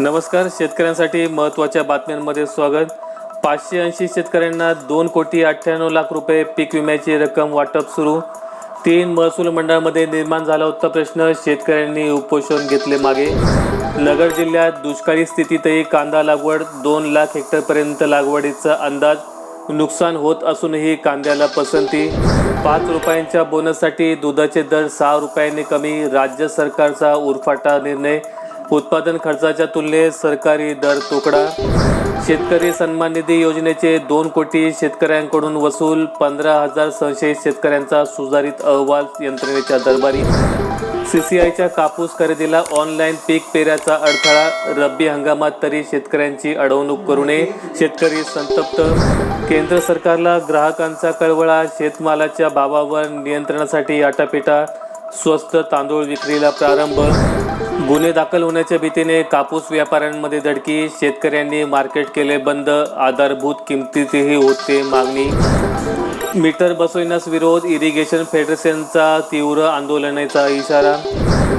नमस्कार शेतकऱ्यांसाठी महत्त्वाच्या बातम्यांमध्ये स्वागत. पाचशे ऐंशी शेतकऱ्यांना दोन कोटी अठ्ठ्याण्णव लाख रुपये पीक विम्याची रक्कम वाटप सुरू. तीन महसूल मंडळामध्ये निर्माण झाला होता प्रश्न शेतकऱ्यांनी उपोषण घेतले मागे. नगर जिल्ह्यात दुष्काळी स्थितीतही कांदा लागवड दोन लाख हेक्टरपर्यंत लागवडीचा अंदाज नुकसान होत असूनही कांद्याला पसंती. पाच रुपयांच्या बोनससाठी दुधाचे दर सहा रुपयांनी कमी राज्य सरकारचा उरफाटा निर्णय उत्पादन खर्चाच्या तुलनेत सरकारी दर तुकडा. शेतकरी सन्मान निधी योजनेचे दोन कोटी शेतकऱ्यांकडून वसूल पंधरा हजार संशयित शेतकऱ्यांचा सुधारित अहवाल यंत्रणेच्या दरबारी. सीसीआयच्या कापूस खरेदीला ऑनलाईन पीक पेऱ्याचा अडथळा रब्बी हंगामात तरी शेतकऱ्यांची अडवणूक करू नये शेतकरी संतप्त. केंद्र सरकारला ग्राहकांचा कळवळा शेतमालाच्या भावावर नियंत्रणासाठी आटापिटा स्वस्त तांदूळ विक्रीला प्रारंभ गुन्हे दाखल होण्याच्या भीतीने कापूस व्यापाऱ्यांमध्ये धडकी. शेतकऱ्यांनी मार्केट केले बंद. आधारभूत किमतीतही होते मागणी. मीटर बसविण्यास विरोध. इरिगेशन फेडरेशनचा तीव्र आंदोलनाचा इशारा.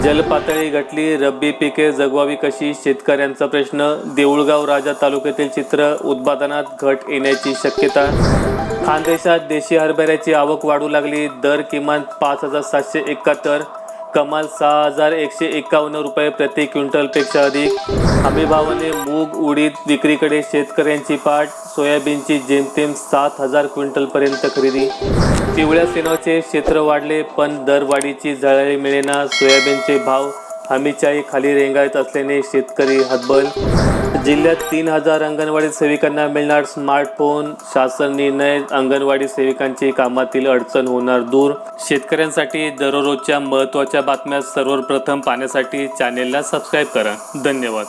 जलपातळी घटली रब्बी पिके जगवावी कशी? शेतकऱ्यांचा प्रश्न. देऊळगाव राजा तालुक्यातील चित्र उत्पादनात घट येण्याची शक्यता. खानदेशात देशी हरभऱ्याची आवक वाढू लागली. दर किमान पाच हजार सातशे एकाहत्तर. कमाल सहा हजार एकशे एकावन्न रुपये प्रति क्विंटलपेक्षा अधिक. हमीभावाने मूग उडीद विक्रीकडे शेतकऱ्यांची पाठ. सोयाबीनची जेमतेम सात हजार क्विंटलपर्यंत खरेदी. पिवळ्या सेनाचे क्षेत्र वाढले पण दरवाढीची झळाळी मिळेना. सोयाबीनचे भाव हमीच्याही खाली रेंगाळत असल्याने शेतकरी हतबल. जिल्ह्यात तीन हजार अंगणवाडी सेविकांना मिळणार स्मार्टफोन. शासन निर्णय अंगणवाडी सेविकांची कामातील अडचण होणार दूर. शेतकऱ्यांसाठी दररोजच्या महत्त्वाच्या बातम्या सर्वप्रथम पाहण्यासाठी चॅनेलला सबस्क्राईब करा. धन्यवाद.